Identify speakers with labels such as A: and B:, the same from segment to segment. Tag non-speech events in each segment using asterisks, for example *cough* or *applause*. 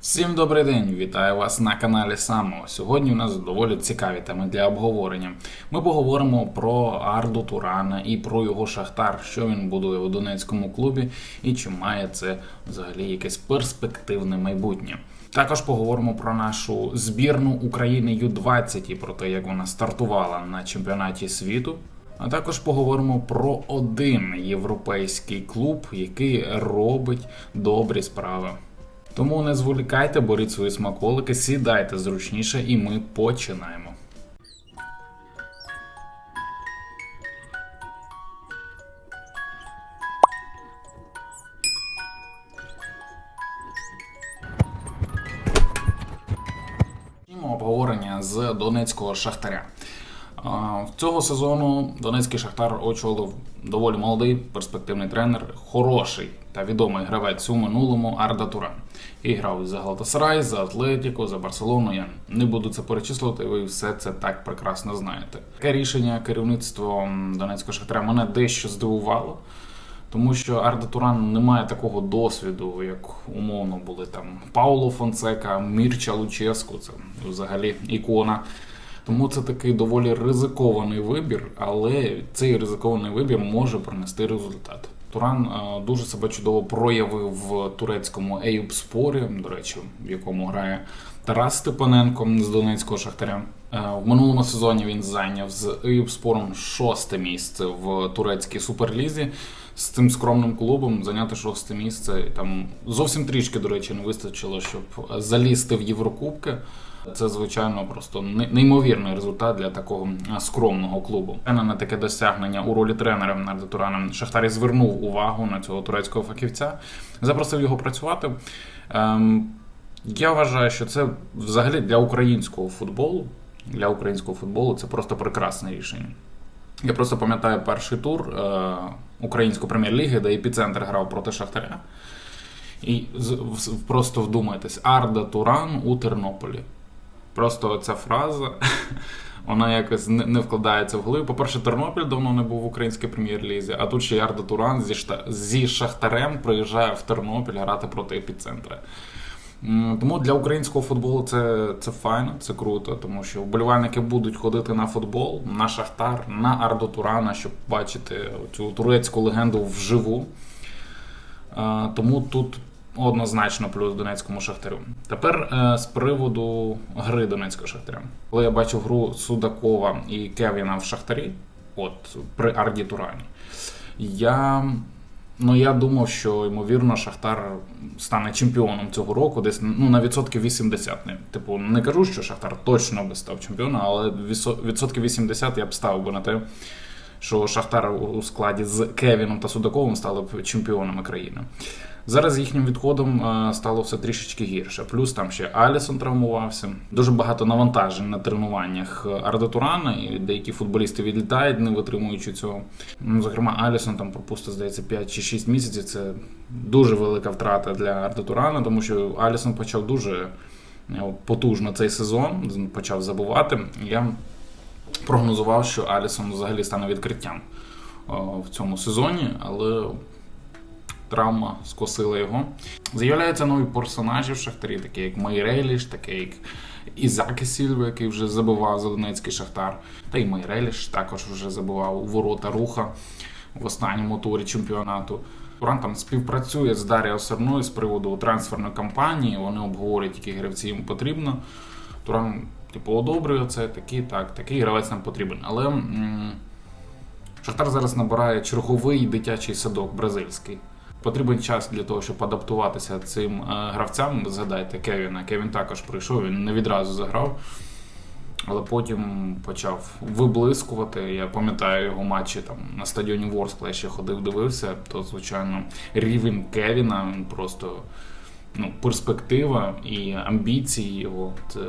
A: Всім добрий день! Вітаю вас на каналі Само. Сьогодні у нас доволі цікаві теми для обговорення. Ми поговоримо про Арду Турана і про його шахтар, що він будує у Донецькому клубі і чи має це взагалі якесь перспективне майбутнє. Також поговоримо про нашу збірну України Ю-20 і про те, як вона стартувала на чемпіонаті світу. А також поговоримо про один європейський клуб, який робить добрі справи. Тому не зволікайте, беріть свої смаколики, сідайте зручніше, і ми починаємо. Обговорення з донецького шахтаря. Цього сезону Донецький шахтар очолив доволі молодий перспективний тренер, хороший та відомий гравець у минулому Арда Туран. І грав за Галатасарай, за Атлетіко, за Барселону. Я не буду це перечислювати, ви все це так прекрасно знаєте. Таке рішення керівництва Донецького шахтаря мене дещо здивувало. Тому що Арда Туран не має такого досвіду, як умовно були там Пауло Фонсека, Мірча Луческу, це взагалі ікона. Тому це такий доволі ризикований вибір, але цей ризикований вибір може принести результат. Туран е, дуже себе чудово проявив в турецькому Ейюбспорі, до речі, в якому грає Тарас Степаненко з Донецького шахтаря. Е, В минулому сезоні він зайняв з Ейюбспором шосте місце в турецькій суперлізі. З цим скромним клубом зайняти шосте місце. Там зовсім трішки, до речі, не вистачило, щоб залізти в Єврокубки. Це звичайно просто неймовірний результат для такого скромного клубу. На таке досягнення у ролі тренера Нарда Турана Шахтарі звернув увагу на цього турецького фахівця, запросив його працювати. Ем, я вважаю, що це взагалі для українського футболу. Для українського футболу це просто прекрасне рішення. Я просто пам'ятаю перший тур е, української прем'єр-ліги, де епіцентр грав проти Шахтаря. І просто вдумайтесь, Арда Туран у Тернополі. Просто ця фраза, *laughs* вона якось не, вкладається в голову. По-перше, Тернопіль давно не був в українській прем'єр-лізі, а тут ще й Арда Туран зі, шта... зі Шахтарем приїжджає в Тернопіль грати проти епіцентра. Тому для українського футболу це, це файно, це круто, тому що вболівальники будуть ходити на футбол, на Шахтар, на Арду Турана, щоб бачити цю турецьку легенду вживу. Тому тут однозначно плюс Донецькому шахтарю. Тепер е, з приводу гри Донецького шахтаря. Коли я бачив гру Судакова і Кевіна в Шахтарі, от при Арді Турані, я. Ну, я думав, що ймовірно Шахтар стане чемпіоном цього року, десь ну на відсотків 80. Не, Типу, не кажу, що Шахтар точно би став чемпіоном, але відсотків 80 я б ставив би на те, що Шахтар у складі з Кевіном та Судаковим стали б чемпіонами країни. Зараз їхнім відходом е, стало все трішечки гірше. Плюс там ще Алісон травмувався. Дуже багато навантажень на тренуваннях Арда Турана, і деякі футболісти відлітають, не витримуючи цього. Ну, зокрема, Алісон там пропустив, здається, 5 чи 6 місяців. Це дуже велика втрата для Арда Турана, тому що Алісон почав дуже е, потужно цей сезон, почав забувати. Я прогнозував, що Алісон взагалі стане відкриттям е, в цьому сезоні, але травма скосила його. З'являються нові персонажі в Шахтарі, такі як Майреліш, такі як Ізаки Сільва, який вже забивав за Донецький Шахтар. Та й Майреліш також вже забивав у ворота руха в останньому турі чемпіонату. Туран там співпрацює з Даріо Серною з приводу трансферної кампанії. Вони обговорюють, які гравці їм потрібно. Туран, типу, одобрює це, такий, так, такий гравець нам потрібен. Але м- Шахтар зараз набирає черговий дитячий садок бразильський. Потрібен час для того, щоб адаптуватися цим е, гравцям. Згадайте Кевіна. Кевін також прийшов, він не відразу заграв, але потім почав виблискувати. Я пам'ятаю його матчі там на стадіоні Ворскла, я ще ходив, дивився. То, звичайно, рівень Кевіна він просто ну, перспектива і амбіції його. Це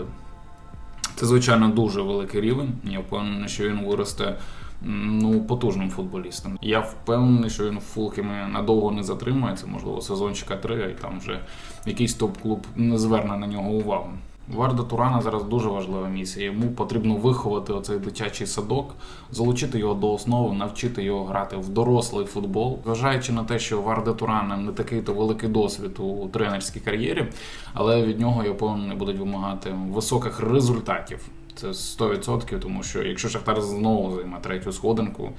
A: це, звичайно, дуже великий рівень. Я впевнений, що він виросте ну, потужним футболістом. Я впевнений, що він в Фулхемі надовго не затримається, можливо, сезончика три, і там вже якийсь топ-клуб не зверне на нього увагу. Варда Турана зараз дуже важлива місія. Йому потрібно виховати оцей дитячий садок, залучити його до основи, навчити його грати в дорослий футбол. Зважаючи на те, що Варда Турана не такий то великий досвід у тренерській кар'єрі, але від нього я впевнений будуть вимагати високих результатів. Це 100%, тому що якщо Шахтар знову займе третю сходинку,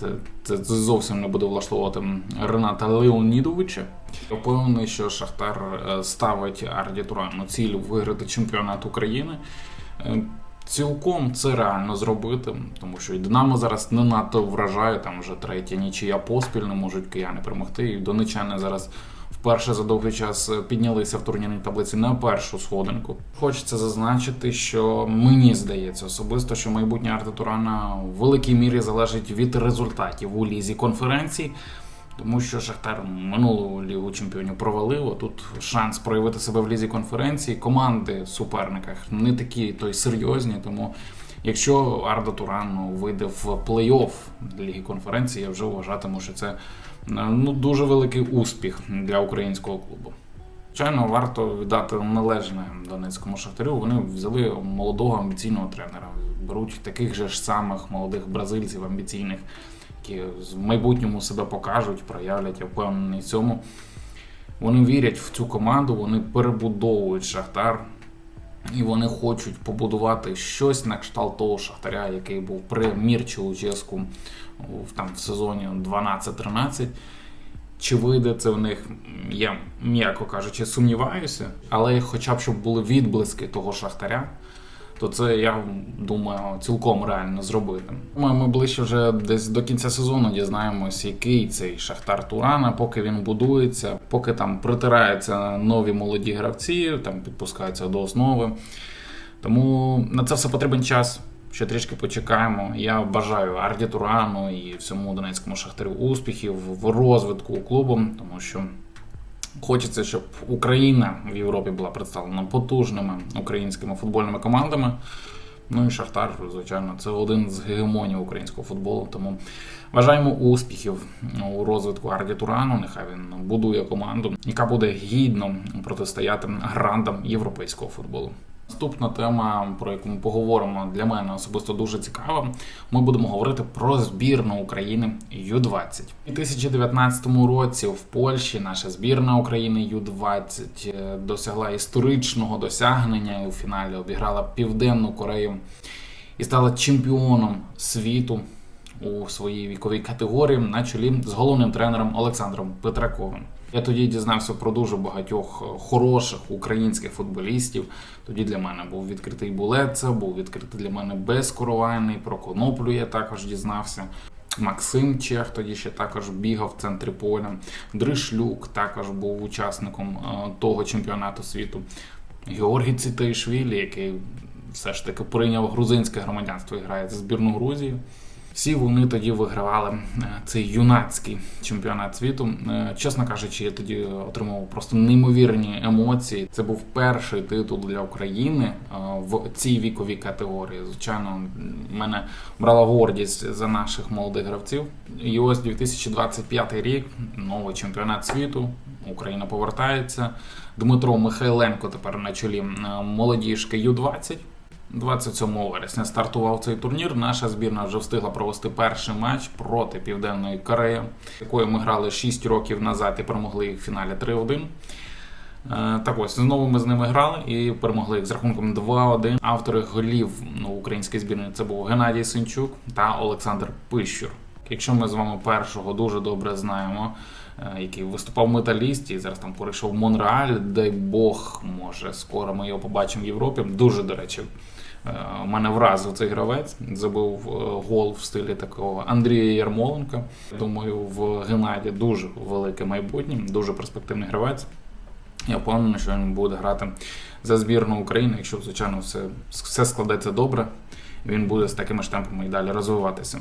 A: це, це, зовсім не буде влаштовувати Рената Леонідовича. Впевнений, що Шахтар е, ставить Арді Турану ціль виграти чемпіонат України. Е, Цілком це реально зробити, тому що і Динамо зараз не надто вражає, там вже третя нічия поспіль, не можуть кияни перемогти. І донечани зараз вперше за довгий час піднялися в турнірній таблиці на першу сходинку. Хочеться зазначити, що мені здається особисто, що майбутнє Арта Турана в великій мірі залежить від результатів у лізі конференцій. Тому що Шахтар минулу лігу чемпіонів провалив. а Тут шанс проявити себе в лізі конференції. Команди в суперниках не такі то й серйозні. Тому якщо Арда Туран вийде в плей-офф ліги конференції, я вже вважатиму, що це ну дуже великий успіх для українського клубу. Звичайно, варто віддати належне Донецькому шахтарю. Вони взяли молодого амбіційного тренера. Беруть таких же ж самих молодих бразильців амбіційних які в майбутньому себе покажуть, проявлять, я впевнений цьому. Вони вірять в цю команду, вони перебудовують Шахтар, і вони хочуть побудувати щось на кшталт того Шахтаря, який був при Мірчі Ческу в, там, в сезоні 12-13. Чи вийде це в них, я, м'яко кажучи, сумніваюся, але хоча б щоб були відблиски того Шахтаря то це я думаю цілком реально зробити. Ми, ми ближче вже десь до кінця сезону дізнаємось, який цей Шахтар Турана, поки він будується, поки там притираються нові молоді гравці, там підпускаються до основи. Тому на це все потрібен час. Ще трішки почекаємо. Я бажаю Арді Турану і всьому Донецькому шахтарю успіхів в розвитку клубу, тому що. Хочеться, щоб Україна в Європі була представлена потужними українськими футбольними командами. Ну і Шахтар, звичайно, це один з гегемонів українського футболу. Тому бажаємо успіхів у розвитку Арді Турану. Нехай він будує команду, яка буде гідно протистояти грандам європейського футболу. Наступна тема, про яку ми поговоримо, для мене особисто дуже цікава. Ми будемо говорити про збірну України Ю-20 у 2019 році. В Польщі наша збірна України Ю-20 е, досягла історичного досягнення і у фіналі обіграла Південну Корею і стала чемпіоном світу у своїй віковій категорії на чолі з головним тренером Олександром Петраковим. Я тоді дізнався про дуже багатьох е, хороших українських футболістів. Тоді для мене був відкритий Булеца, був відкритий для мене безкоровайний. Про коноплю я також дізнався. Максим Чех тоді ще також бігав в центрі поля. Дришлюк також був учасником е, того чемпіонату світу. Георгій Цитаїшвілі, який все ж таки прийняв грузинське громадянство і грає за збірну Грузії. Всі вони тоді вигравали е, цей юнацький чемпіонат світу. Е, чесно кажучи, я тоді отримав просто неймовірні емоції. Це був перший титул для України е, в цій віковій категорії. Звичайно, мене брала гордість за наших молодих гравців. І ось 2025 рік, новий чемпіонат світу. Україна повертається. Дмитро Михайленко тепер на чолі молодіжки Ю-20. 27 вересня стартував цей турнір. Наша збірна вже встигла провести перший матч проти Південної Кореї, якою ми грали 6 років назад і перемогли їх в фіналі 3-1. Е, так ось знову ми з ними грали і перемогли їх з рахунком 2-1. Автори голів ну, української збірної це був Геннадій Синчук та Олександр Пищур. Якщо ми з вами першого дуже добре знаємо, е, який виступав в металісті і зараз там перейшов в Монреаль, дай Бог, може, скоро ми його побачимо в Європі. Дуже, до речі, мене вразив цей гравець. Забив е, гол в стилі такого Андрія Ярмоленка. Думаю, в Геннаді дуже велике майбутнє, дуже перспективний гравець. Я впевнений, що він буде грати за збірну України, якщо, звичайно, все, все складеться добре він буде з такими ж темпами і далі розвиватися.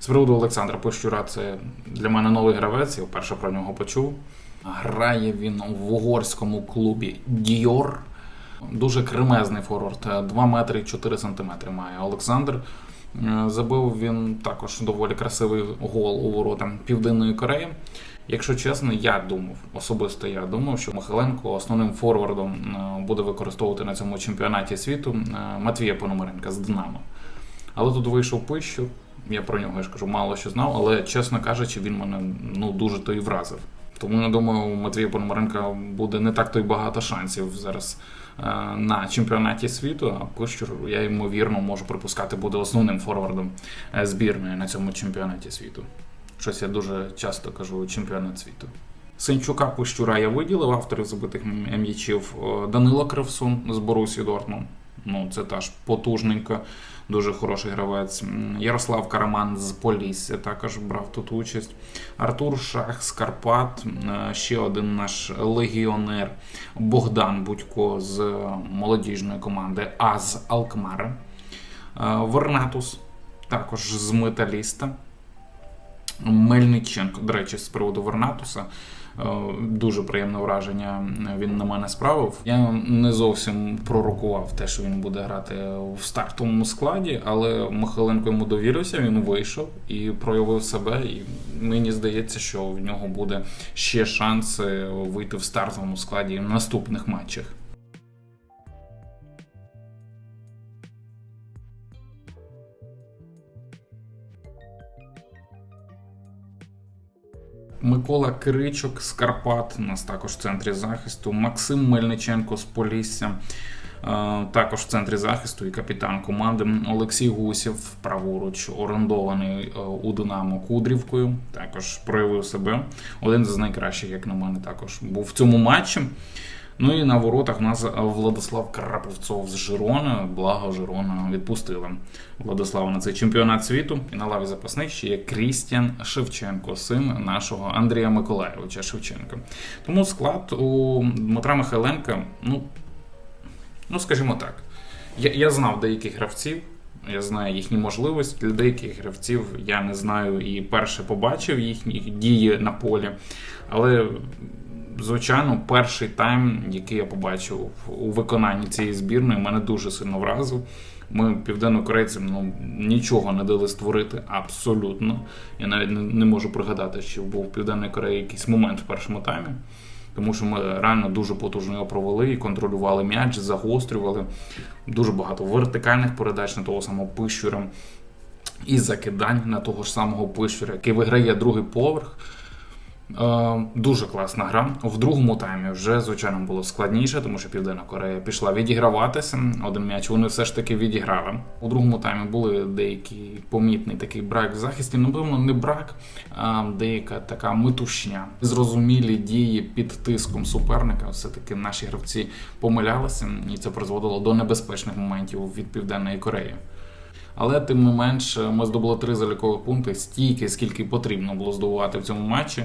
A: З приводу Олександра Пощура, це для мене новий гравець, я вперше про нього почув. Грає він в угорському клубі Діор. Дуже кремезний форвард, 2 метри 4 сантиметри має Олександр. Забив він також доволі красивий гол у ворота Південної Кореї. Якщо чесно, я думав, особисто я думав, що Михайленко основним форвардом е, буде використовувати на цьому чемпіонаті світу е, Матвія Пономаренка з Динамо. Але тут вийшов Пищур, я про нього я ж кажу, мало що знав, але чесно кажучи, він мене ну дуже то і вразив. Тому я думаю, у Матвія Пономаренка буде не так то й багато шансів зараз е, на чемпіонаті світу. А Пищур, я ймовірно можу припускати, буде основним форвардом е, збірної на цьому чемпіонаті світу. Щось я дуже часто кажу чемпіонат світу. Синчука Пущура я виділив авторів забитих м'ячів. Е, Данило Кривсун з Борусі Дортмунд. Ну, це теж потужненько, дуже хороший гравець. Ярослав Караман з Полісся також брав тут участь. Артур Шах з Карпат, ще один наш легіонер Богдан Будько з молодіжної команди АЗ Алкмари. Е, Вернатус також з металіста. Мельниченко, до речі, з приводу Вернатуса. Е, Дуже приємне враження він на мене справив. Я не зовсім пророкував те, що він буде грати в стартовому складі, але Михайленко йому довірився, він вийшов і проявив себе. І мені здається, що в нього буде ще шанс вийти в стартовому складі в наступних матчах. Микола Киричок з Карпат, у нас також в центрі захисту. Максим Мельниченко з Полісся, е, також в центрі захисту і капітан команди. Олексій Гусів, праворуч, орендований е, у Динамо Кудрівкою. Також проявив себе. Один з найкращих, як на мене, також був в цьому матчі. Ну і на воротах нас Владислав Краповцов з Жирона. Благо Жирона відпустили Владислава на цей чемпіонат світу. І на лаві запасних ще є Крістіан Шевченко, син нашого Андрія Миколаєвича Шевченка. Тому склад у Дмитра Михайленка, ну, ну скажімо так, я, я знав деяких гравців. Я знаю їхні можливості. Для деяких гравців я не знаю і перше побачив їхні дії на полі. Але звичайно, перший тайм, який я побачив у виконанні цієї збірної, мене дуже сильно вразив. Ми південнокорейцям ну, нічого не дали створити абсолютно. Я навіть не, не можу пригадати, що був в Південній Кореї якийсь момент в першому таймі. Тому що ми реально дуже потужно його провели і контролювали м'яч, загострювали дуже багато вертикальних передач на того самого пищура і закидань на того ж самого пищура, який виграє другий поверх. Е, Дуже класна гра. В другому таймі вже, звичайно, було складніше, тому що Південна Корея пішла відіграватися. Один м'яч вони все ж таки відіграли. У другому таймі були деякі помітний такий брак в захисті. Напевно, не брак, а деяка така метушня. Зрозумілі дії під тиском суперника. Все-таки наші гравці помилялися, і це призводило до небезпечних моментів від Південної Кореї. Але тим не менш, ми здобули три залікових пункти стільки, скільки потрібно було здобувати в цьому матчі.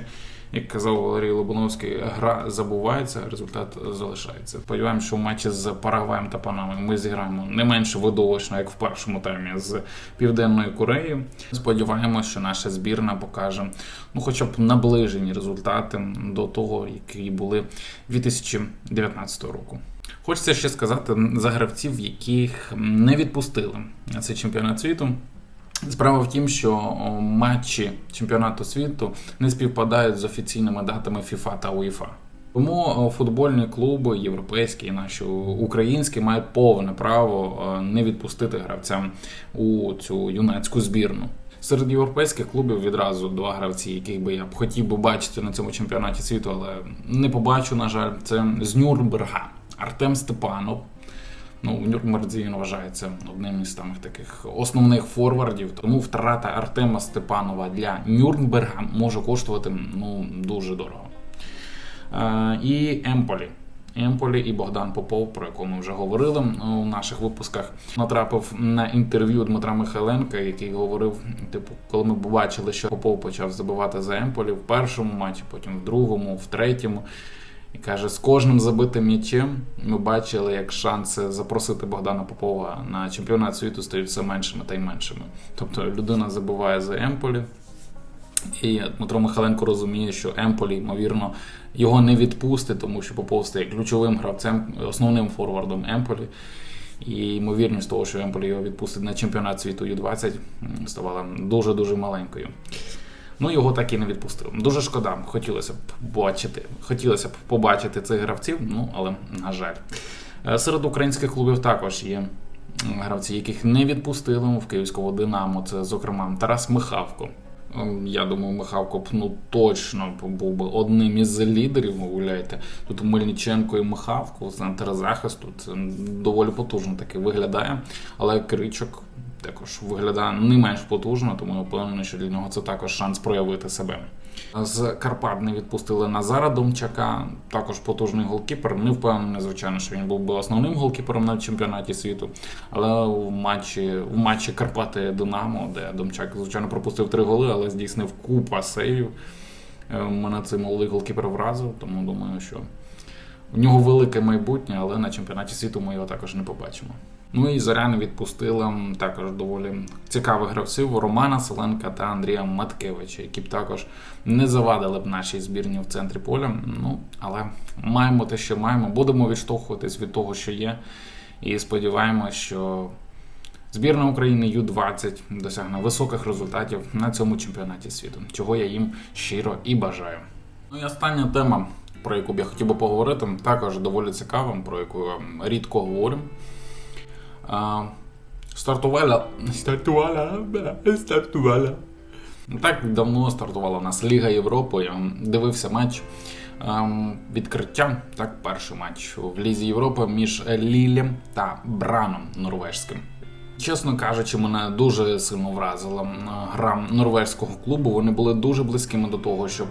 A: Як казав Валерій Лобановський, гра забувається, результат залишається. Сподіваємося, що в матчі з Парагваєм та Панамою ми зіграємо не менше видовищно, як в першому таймі з Південною Кореєю. Сподіваємося, що наша збірна покаже ну, хоча б наближені результати до того, які були 2019 року. Хочеться ще сказати за гравців, яких не відпустили на цей чемпіонат світу. Справа в тім, що матчі чемпіонату світу не співпадають з офіційними датами FIFA та UEFA. Тому футбольні клуби, європейські наші українські, мають повне право не відпустити гравцям у цю юнацьку збірну. Серед європейських клубів відразу два гравці, яких би я б хотів би бачити на цьому чемпіонаті світу, але не побачу, на жаль, це з Нюрнберга. Артем Степанов. Ну, в вважається одним із самих таких основних форвардів. Тому втрата Артема Степанова для Нюрнберга може коштувати ну, дуже дорого. Е, і Емполі. Емполі і Богдан Попов, про якого ми вже говорили у наших випусках, натрапив на інтерв'ю Дмитра Михайленка, який говорив: типу, коли ми побачили, що Попов почав забивати за Емполі в першому матчі, потім в другому, в третьому. І каже, з кожним забитим м'ячем ми бачили, як шанси запросити Богдана Попова на чемпіонат світу стають все меншими та й меншими. Тобто людина забуває за Емполі. І Дмитро Михайленко розуміє, що Емполі, ймовірно, його не відпустить, тому що Попов стає ключовим гравцем, основним форвардом Емполі. І ймовірність того, що Емполі його відпустить на чемпіонат світу Ю-20, ставала дуже-дуже маленькою. Ну, його так і не відпустили. Дуже шкода, хотілося б бачити, хотілося б побачити цих гравців, ну але на жаль. Е, Серед українських клубів також є гравці, яких не відпустили в київського Динамо. Це, зокрема, Тарас Михавко. Ем, Я думаю, Михавко б ну точно був би одним із лідерів. Ви гуляєте. Тут Мельниченко і Михавко, центр захисту. Це доволі потужно таки виглядає. Але Кричок також виглядає не менш потужно, тому я впевнений, що для нього це також шанс проявити себе. З Карпат не відпустили Назара Домчака, також потужний голкіпер. Не впевнений, звичайно, що він був би основним голкіпером на чемпіонаті світу. Але в матчі, в матчі Карпати Динамо, де Домчак, звичайно, пропустив три голи, але здійснив купа сейвів. Е, Мене цей молодий голкіпер вразив, тому думаю, що у нього велике майбутнє, але на чемпіонаті світу ми його також не побачимо. Ну і Зоряни відпустила м, також доволі цікавих гравців Романа Селенка та Андрія Маткевича, які б також не завадили б нашій збірні в центрі поля. Ну, але маємо те, що маємо. Будемо відштовхуватись від того, що є. І сподіваємося, що збірна України Ю-20 досягне високих результатів на цьому чемпіонаті світу, чого я їм щиро і бажаю. Ну і остання тема, про яку б я хотів би поговорити, також доволі цікава, про яку я рідко говорю. Стартувала. Стартувала. Стартувала. Так давно стартувала у нас Ліга Європи. Я дивився матч ем, відкриття. Так, перший матч в Лізі Європи між Лілем та Браном норвежським. Чесно кажучи, мене дуже сильно вразила гра норвезького клубу. Вони були дуже близькими до того, щоб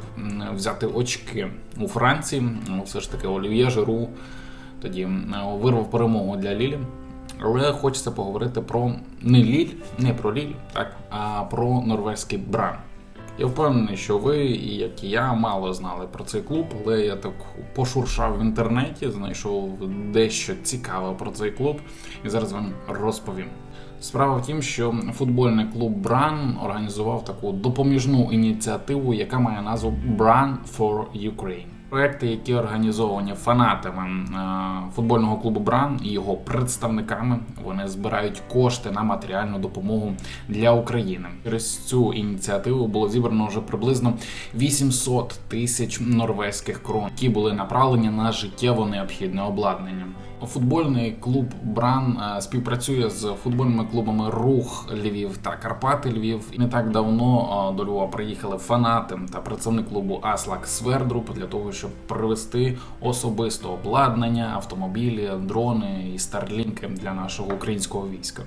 A: взяти очки у Франції. Ну, Все ж таки, Олів'є Жиру тоді вирвав перемогу для Лілі. Але хочеться поговорити про не Ліль, не про Ліль, так, а про норвезький бран. Я впевнений, що ви, і як і я, мало знали про цей клуб, але я так пошуршав в інтернеті, знайшов дещо цікаве про цей клуб, і зараз вам розповім. Справа в тім, що футбольний клуб Бран організував таку допоміжну ініціативу, яка має назву Brun for Ukraine. Проекти, які організовані фанатами е, футбольного клубу Бран і його представниками, вони збирають кошти на матеріальну допомогу для України. Через цю ініціативу було зібрано вже приблизно 800 тисяч норвезьких крон, які були направлені на життєво необхідне обладнання. Футбольний клуб Бран е, співпрацює з футбольними клубами Рух Львів та Карпати Львів. Не так давно е, до Львова приїхали фанати та представник клубу Аслак Свердруп для того, щоб привезти особисто обладнання, автомобілі, дрони і старлінки для нашого українського війська.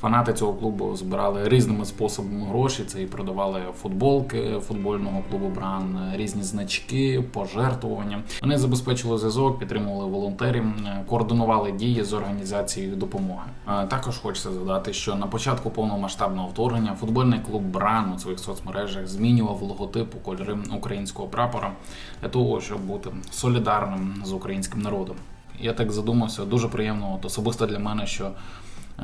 A: Фанати цього клубу збирали різними способами гроші. Це і продавали футболки футбольного клубу Бран, різні значки, пожертвування. Вони забезпечили зв'язок, підтримували волонтерів, координували дії з організацією допомоги. Також хочеться згадати, що на початку повномасштабного вторгнення футбольний клуб Бран у своїх соцмережах змінював логотип у кольори українського прапора для того, щоб бути солідарним з українським народом. Я так задумався, дуже приємно, от особисто для мене, що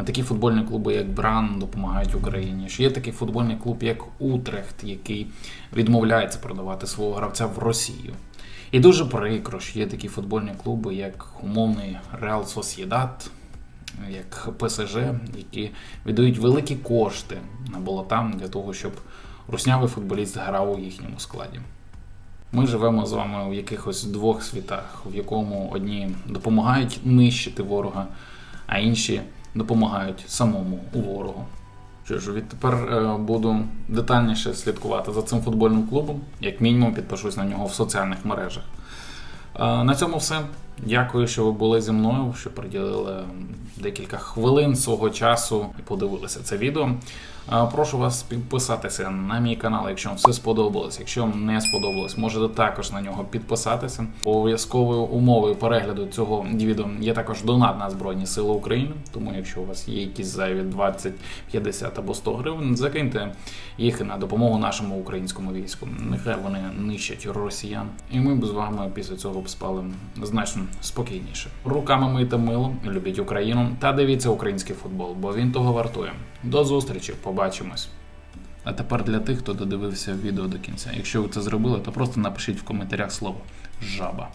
A: такі футбольні клуби, як Бран, допомагають Україні. Що є такий футбольний клуб, як Утрехт, який відмовляється продавати свого гравця в Росію. І дуже прикро, що є такі футбольні клуби, як умовний Реал Сосєдат, як ПСЖ, які віддають великі кошти на болота для того, щоб руснявий футболіст грав у їхньому складі. Ми живемо з вами в якихось двох світах, в якому одні допомагають нищити ворога, а інші допомагають самому ворогу. Що ж, відтепер е, буду детальніше слідкувати за цим футбольним клубом, як мінімум підпишусь на нього в соціальних мережах. Е, На цьому все. Дякую, що ви були зі мною, що приділили декілька хвилин свого часу і подивилися це відео. Прошу вас підписатися на мій канал, якщо вам все сподобалось. Якщо вам не сподобалось, можете також на нього підписатися. Обов'язковою умовою перегляду цього відео є також донат на Збройні Сили України. Тому, якщо у вас є якісь зайві 20, 50 або 100 гривень, закиньте їх на допомогу нашому українському війську. Нехай вони нищать росіян, і ми б з вами після цього б спали значно спокійніше. Руками мийте мило, любіть Україну та дивіться український футбол, бо він того вартує. До зустрічі, побачимось. А тепер для тих, хто додивився відео до кінця. Якщо ви це зробили, то просто напишіть в коментарях слово жаба.